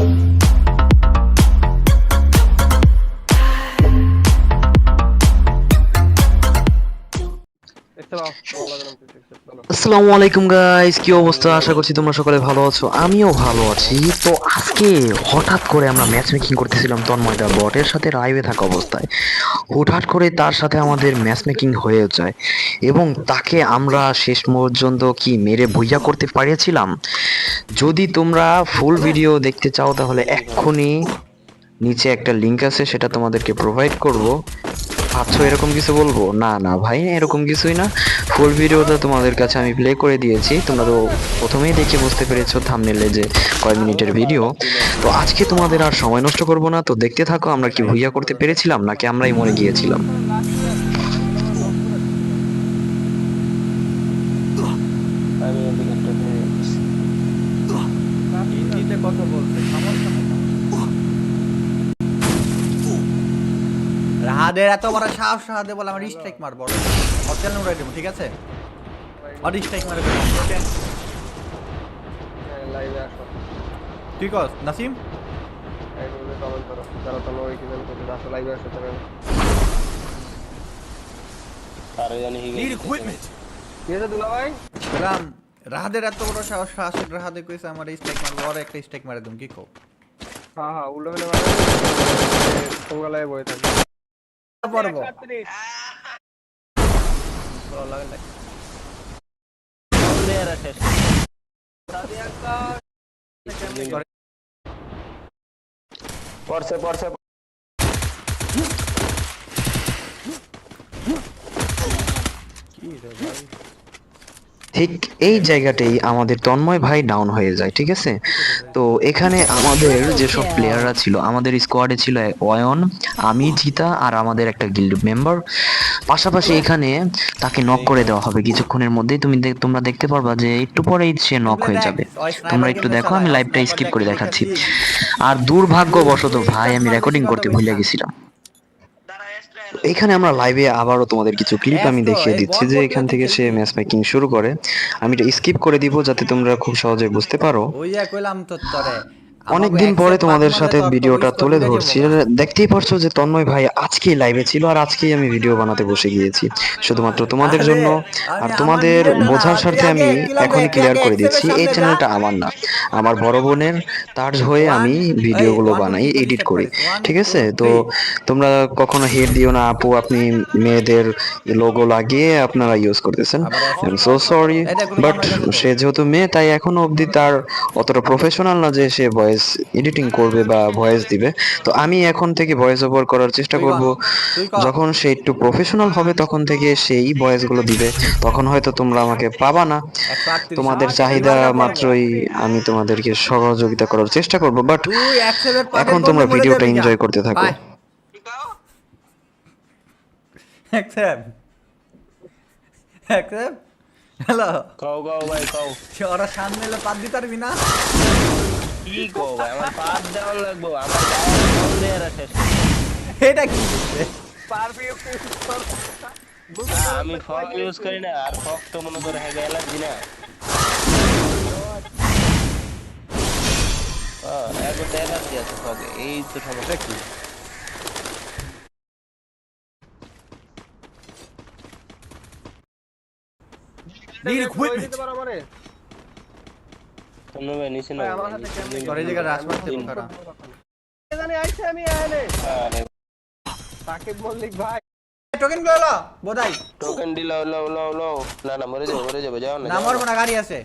you আসসালামু আলাইকুম guys কি অবস্থা? আশা করছি তোমরা সকলে ভালো আছো, আমিও ভালো আছি। তো আজকে হঠাৎ করে আমরা ম্যাচ মেকিং করতেছিলাম তন্ময়দা বটের সাথে রাইভে থাকা অবস্থায়। হুটহাট করে তার সাথে আমাদের ম্যাচ মেকিং হয়ে যায় এবং তাকে আমরা শেষ পর্যন্ত কি মেরে ভুইয়া করতে পারিয়েছিলাম? যদি তোমরা ফুল ভিডিও দেখতে চাও তাহলে এক্ষুনি নিচে একটা লিংক আছে, সেটা তোমাদেরকে প্রোভাইড করব। ভাবছ এরকম কিছু বলব? না না ভাই এরকম কিছুই না। ফুল ভিডিওটা তোমাদের কাছে আমি প্লে করে দিয়েছি। তোমরা তো প্রথমেই দেখে বুঝতে পেরেছ থামনেলে যে কয় মিনিটের ভিডিও তো আজকে তোমাদের আর সময় নষ্ট করব না। তো দেখতে থাকো আমরা কি ভুইয়া করতে পেরেছিলাম নাকি আমরাই মরে গিয়েছিলাম? আমি এদিকে একটা ভেঙে গেছি। হিন্দিতে কথা বলছে। রাহাদের এত বড় সাহস বলে আমার স্ট্রাইক মারবো। হোটেল উড়াই দেবো ঠিক আছে? আর স্ট্রাইক লাইভে আসো তুই কস নাসিম? কমেন্ট করো যারা তোমরা ওই কিনেন করতে আসো লাইভে আসো তবে আরে জানি হিগে ঠিক আছে দুলা ভাই বললাম রাহাদের এত বড় সাহস সাহস রাহাদে কইছে আমার স্ট্রাইক মারবো আর একটা স্ট্রাইক মারে কি কো হ্যাঁ হ্যাঁ উল্টো ফেলে মারো তোমরা লাইভে বয়ে থাকবে পারব প্লেয়ার শেষ পড়ছে পড়ছে ঠিক এই জায়গাতেই আমাদের তন্ময় ভাই ডাউন হয়ে যায়, ঠিক আছে? তো এখানে আমাদের যেসব প্লেয়াররা ছিল, আমাদের স্কোয়াডে ছিল অয়ন আমি জিতা আর আমাদের একটা গিল্ড মেম্বার পাশাপাশি এখানে তাকে নক করে দেওয়া হবে কিছুক্ষণের মধ্যেই। তুমি তোমরা দেখতে পারবা যে একটু পরেই সে নক হয়ে যাবে। তোমরা একটু দেখো, আমি লাইভটা স্কিপ করে দেখাচ্ছি। আর দুর্ভাগ্যবশত ভাই, আমি রেকর্ডিং করতে ভুলে গেছিলাম। এখানে আমরা লাইভে আবারও তোমাদের কিছু ক্লিপ আমি দেখিয়ে দিচ্ছি যে এখান থেকে সে ম্যাচ মেকিং শুরু করে। আমি এটা স্কিপ করে দিব যাতে তোমরা খুব সহজে বুঝতে পারো। ওই কইলাম তো তরে। অনেকদিন পরে তোমাদের সাথে ভিডিওটা তুলে ধরছি। দেখতেই পারছ যে তন্ময় ভাই আজকেই লাইভে ছিল আর আজকেই আমি ভিডিও বানাতে বসে গিয়েছি। শুধুমাত্র তোমাদের জন্য আর তোমাদের বোঝার স্বার্থে আমি এখনই ক্লিয়ার করে দিচ্ছি। এই চ্যানেলটা আমার না। আমার বড় বোনের তার হয়ে আমি ভিডিওগুলো বানাই এডিট করি। ঠিক আছে? তো তোমরা কখনো হেড দিও না আপু আপনি মেয়েদের লোগো লাগিয়ে আপনারা ইউজ করতেছেন। সো সরি বাট সে যেহেতু মেয়ে তাই এখনও অবধি তার অতটা প্রফেশনাল না যে সে ভয়েস এডিটিং করবে বা ভয়েস দিবে। তো আমি এখন থেকে ভয়েস ওভার করার চেষ্টা করব। যখন সে একটু প্রফেশনাল হবে তখন থেকে সেই ভয়েসগুলো দিবে। তখন হয়তো তোমরা আমাকে পাবা না। তোমাদের চাহিদা মাত্রই। আমি তোমাদেরকে সহযোগিতা করার চেষ্টা করব। বাট এখন তোমরা ভিডিওটা এনজয় করতে থাকো। অ্যাকসেপ্ট অ্যাকসেপ্ট হ্যালো কও কও ভাই কও ওরা সামনে এলে পাত দিতে পারবি না? কি কও আমার পাত দেওয়ার লাগবো। আমার গায়ে প্লেয়ার শেষ এটা কি আমি ফক ইউজ করি না আর ফক তো মনে করে হ্যাঁ অ্যালার্জি না। এখন তো অ্যালার্জি আছে ফগে এই তো সমস্যা কি? দিতে পারো আমারে? তোমরা ভাই নিচে না আমার হাতে কেমনে তোর এই রাশ মারতে খারাপ জানি আইছে আমি আয়নে সাকিব মল্লিক ভাই। টোকেনগুলো লো বোধাই। টোকেন দিল লো লো লো না না মরে যাবে মরে যাবে যাও না না মরবো না গাড়ি আছে।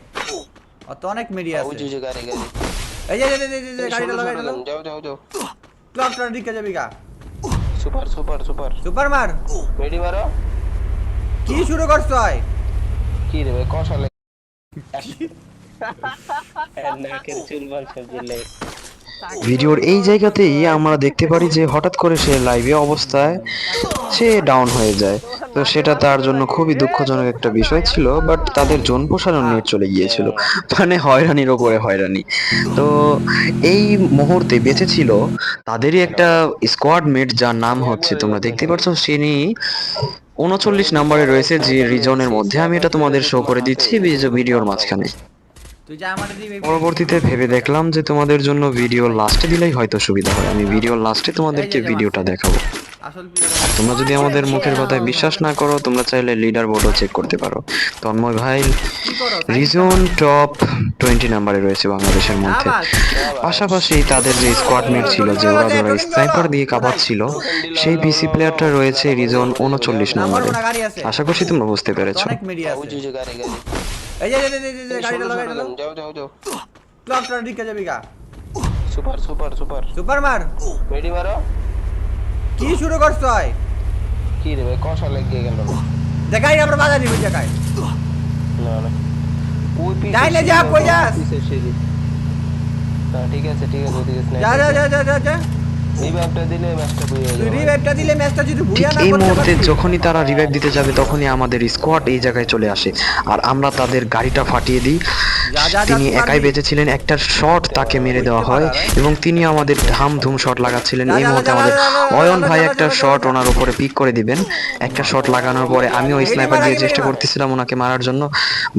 অত অনেক মেডি আছে। উঁচু উঁচু গাড়ি গাড়ি। এই যে যে, যে, গাড়িটা লাগাই দিল। যাও যাও যাও। ক্লকটার দিকে যাবি গা। Super super super. সুপার মার। রেডি মারো। কি শুরু করছ কি রে ভাই কষালে ভিডিওর এই জায়গাতেই আমরা দেখতে পারি যে হঠাৎ করে সে লাইভে অবস্থায় সে ডাউন হয়ে যায়। তো সেটা তার জন্য খুবই দুঃখজনক একটা বিষয় ছিল বাট তাদের জন প্রসারণ নেট চলে গিয়েছিল। মানে হয়রানির ওপরে হয়রানি। তো এই মুহূর্তে বেঁচে ছিল তাদেরই একটা স্কোয়াড মেট যার নাম হচ্ছে, তোমরা দেখতে পাচ্ছ তিনি উনচল্লিশ নম্বরে রয়েছে যে রিজনের মধ্যে। আমি এটা তোমাদের শো করে দিচ্ছি ভিডিওর মাঝখানে। পরবর্তীতে ভেবে দেখলাম যে তোমাদের জন্য ভিডিও লাস্টে দিলেই হয়তো সুবিধা হয়। আমি ভিডিও লাস্টে তোমাদেরকে ভিডিওটা দেখাবো। তোমরা যদি আমাদের মুখের কথায় বিশ্বাস না করো তোমরা চাইলে লিডার বোর্ডও চেক করতে পারো। তন্ময় ভাই রিজন টপ টোয়েন্টি নাম্বারে রয়েছে বাংলাদেশের মধ্যে। পাশাপাশি তাদের যে স্কোয়াড মেট ছিল যে ওরা যারা স্নাইপার দিয়ে কাঁপাচ্ছিল সেই পিসি প্লেয়ারটা রয়েছে রিজন উনচল্লিশ নাম্বারে আশা করছি তোমরা বুঝতে পেরেছ। আছে এই যে যে, যে, গাড়িটা লাগাই দিলাম যাও যাও যাও। ক্লকটার দিকে যাবি গা। Super super super. সুপার মার। রেডি মারো? কি শুরু করছ হয় কি রে ভাই কষা লেগে গেল। দেখাই আমরা বাজার নিবি দেখাই। না না। ওই পিছে ডাইলে যা, কই যাস? সিঁড়ি। না ঠিক আছে ঠিক আছে যা যা যা যা যা। এই মুহূর্তে যখনই তারা রিভাইভ দিতে যাবে তখনই আমাদের স্কোয়াড এই জায়গায় চলে আসে আর আমরা তাদের গাড়িটা ফাটিয়ে দিই তিনি একাই বেঁচেছিলেন একটা শট তাকে মেরে দেওয়া হয় এবং তিনি আমাদের ধাম ধুম শট লাগাচ্ছিলেন এই মুহূর্তে আমাদের অয়ন ভাই একটা শট ওনার উপরে পিক করে দিবেন একটা শট লাগানোর পরে আমিও স্নাইপার দিয়ে চেষ্টা করতেছিলাম ওনাকে মারার জন্য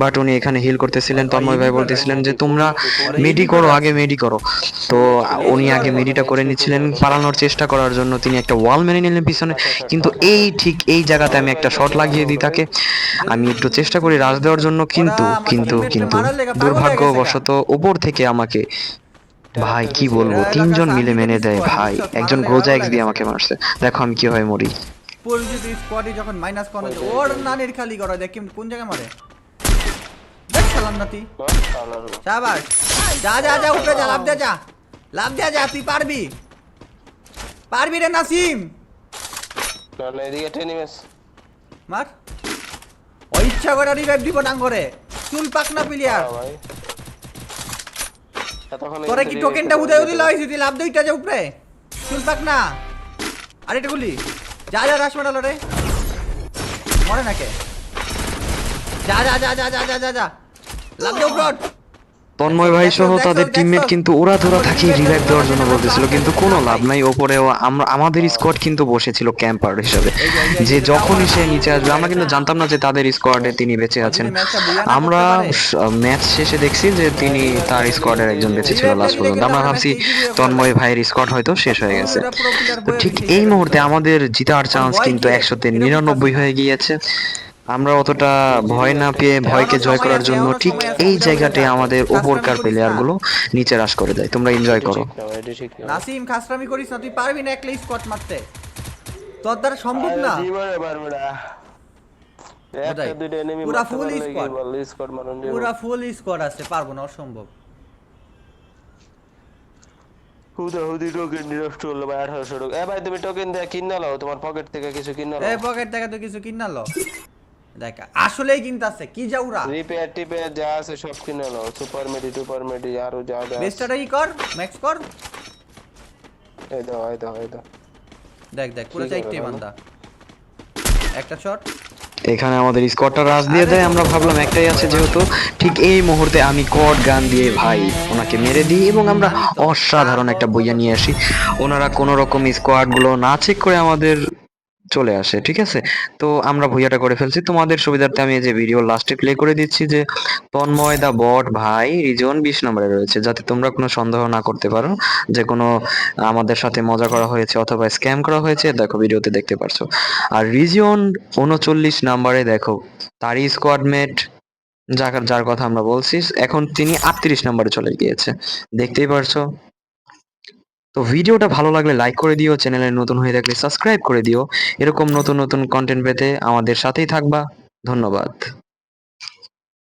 বাট উনি এখানে হিল করতেছিলেন তন্ময় ভাই বলতেছিলেন যে তোমরা মেডি করো আগে মেডি করো তো উনি আগে মেডিটা করে নিচ্ছিলেন পালানোর চেষ্টা করার জন্য তিনি একটা ওয়াল মেনে নিলেন পিছনে। কিন্তু এই ঠিক এই জায়গাতে আমি একটা শট লাগিয়ে দিই তাকে। আমি একটু চেষ্টা করি রাজ দেওয়ার জন্য কিন্তু কিন্তু কিন্তু হয়ে দুর্ভাগ্যবশত উপর থেকে আমাকে ভাই কি বলব তিনজন মিলে মেনে দেয় ভাই। একজন গ্রোজা এক্স দিয়ে আমাকে মারছে। দেখো আমি কি কীভাবে মরি। পরিচিত স্কোয়াডে যখন মাইনাস কোন ওর নানির খালি করো দেখ কোন জায়গায় মারে? দেখ সালাম নাতি। সাবাস। যা যা যা উপরে যা লাভ দে যা। লাভ দে যা তুই পারবি। পারবি রে নাসিম? না না এদিকে টেনে ম্যাচ মার। ও ইচ্ছা করে রিভাইভ দিব না করে চুল পাক না প্লেয়ার। এতক্ষণ কি টোকেনটা উদয় উদিল হয়েছে তুই? লাভ দইটা যা উপরে। চুল পাক না। আরে এটা গুলি যা যা রাশ মেডালো রে। মরে নাকে? যা যা যা যা যা যা যা যা। লাভ দে উপর তন্ময় ভাই সহ তাদের টিমমেট কিন্তু ওরা ধরা থাকি রিভাইভ দেওয়ার জন্য বলতেছিল কিন্তু কোনো লাভ নাই ওপরেও আমরা আমাদের স্কোয়াড কিন্তু বসেছিল ক্যাম্পার হিসাবে যে, এই যে, এই যে যে, যখনই সে নিচে আসবে আমরা কিন্তু জানতাম না যে তাদের স্কোয়াডে তিনি বেঁচে আছেন আমরা ম্যাচ শেষে দেখছি যে তিনি তার স্কোয়াডের একজন বেঁচে ছিল লাস্ট পর্যন্ত আমরা ভাবছি হয়ে তন্ময় ভাইয়ের স্কোয়াড হয়তো শেষ হয়ে গেছে তো ঠিক এই মুহূর্তে আমাদের জিতার চান্স কিন্তু কি? একশোতে নিরানব্বই হয়ে গিয়েছে আমরা অতটা ভয় না পেয়ে ভয়কে জয় করার জন্য ঠিক এই জায়গাতে আমাদের উপরকার প্লেয়ারগুলো নিচে রাশ করে দেয়। তোমরা এনজয় করো। নাসিম খাসরামি করিস না তুই পারবি না একলা স্কট মারতে। তোর দ্বারা সম্ভব না। জীবনে পারবে না। একটা দুইটা enemy পুরা। মারুন যে। পুরা ফুল স্কোয়াড আছে পারব না অসম্ভব। হুদা হুদি টোকেন নষ্ট হলো ভাই আঠারোশো টাকা এ ভাই তুমি টোকেন দিয়ে কিনে নাও তোমার পকেট থেকে কিছু কিনে এই পকেট থেকে তো কিছু কিনা লো দেখ আসলেই কিনতাছে কি যাউরা রিপেয়ার টিপেয়ার যা আছে সব কিনে নাও সুপার মেডি টুপার মেডি আরও যা যা আছে। ই কর? ম্যাক্স কর? এই দাও এই দাও এই দাও। দেখ দেখ পুরো আছে, ভালো। বান্দা। একটা শট এখানে আমাদের স্কোয়াডটা রাশ দিয়ে দেয় আমরা ভাবলাম একটাই আছে যেহেতু। ঠিক এই মুহূর্তে আমি কট গান দিয়ে ভাই ওনাকে মেরে দিই এবং আমরা অসাধারণ একটা বইয়া নিয়ে আসি। ওনারা কোনো রকম স্কোয়াডগুলো না চেক করে আমাদের চলে আসে, ঠিক আছে? তো আমরা ভুইয়াটা করে ফেলছি। তোমাদের সুবিধার্থে আমি এই যে ভিডিও লাস্টে প্লে করে দিচ্ছি যে, তন্ময় দা বট ভাই রিজন বিশ নম্বরে রয়েছে, যাতে তোমরা কোনো সন্দেহ না করতে পারো যে কোনো আমাদের সাথে মজা করা হয়েছে অথবা স্ক্যাম করা হয়েছে। দেখো ভিডিওতে দেখতে পারছ। আর রিজিয়ন উনচল্লিশ নাম্বারে দেখো, তারই স্কোয়াডমেট যার যার কথা আমরা বলছি, এখন তিনি আটত্রিশ নম্বরে চলে গিয়েছে। দেখতেই পারছ? তো ভিডিওটা ভালো লাগলে লাইক করে দিও, চ্যানেলে নতুন হয়ে থাকলে সাবস্ক্রাইব করে দিও। এরকম নতুন নতুন কন্টেন্ট পেতে আমাদের সাথেই থাকবা। ধন্যবাদ।